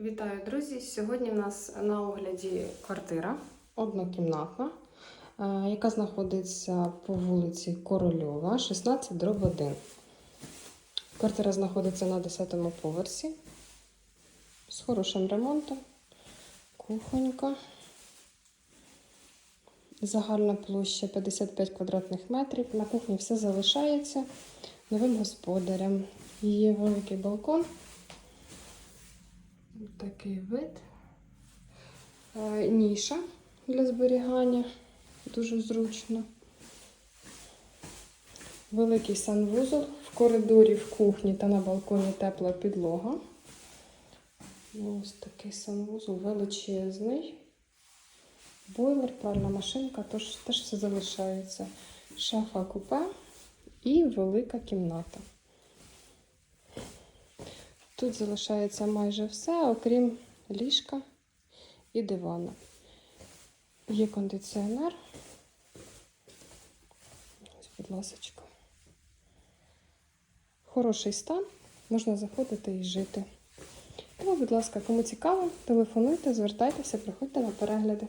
Вітаю, друзі! Сьогодні в нас на огляді квартира однокімнатна, е, яка знаходиться по вулиці Корольова, 16 дроб 1. Квартира знаходиться на 10-му поверсі з хорошим ремонтом, кухонька. Загальна площа 55 квадратних метрів. На кухні все залишається новим господарем. Є великий балкон. Такий вид. Е, Ніша для зберігання. Дуже зручно. Великий санвузол. В коридорі, в кухні та на балконі тепла підлога. Ось такий санвузол величезний. Бойлер, пральна машинка, тож теж все залишається. Шафа купе і велика кімната. Тут залишається майже все, окрім ліжка і дивана. Є кондиціонер. Ось, будь ласочка. Хороший стан, можна заходити і жити. Тому, будь ласка, кому цікаво, телефонуйте, звертайтеся, приходьте на перегляди.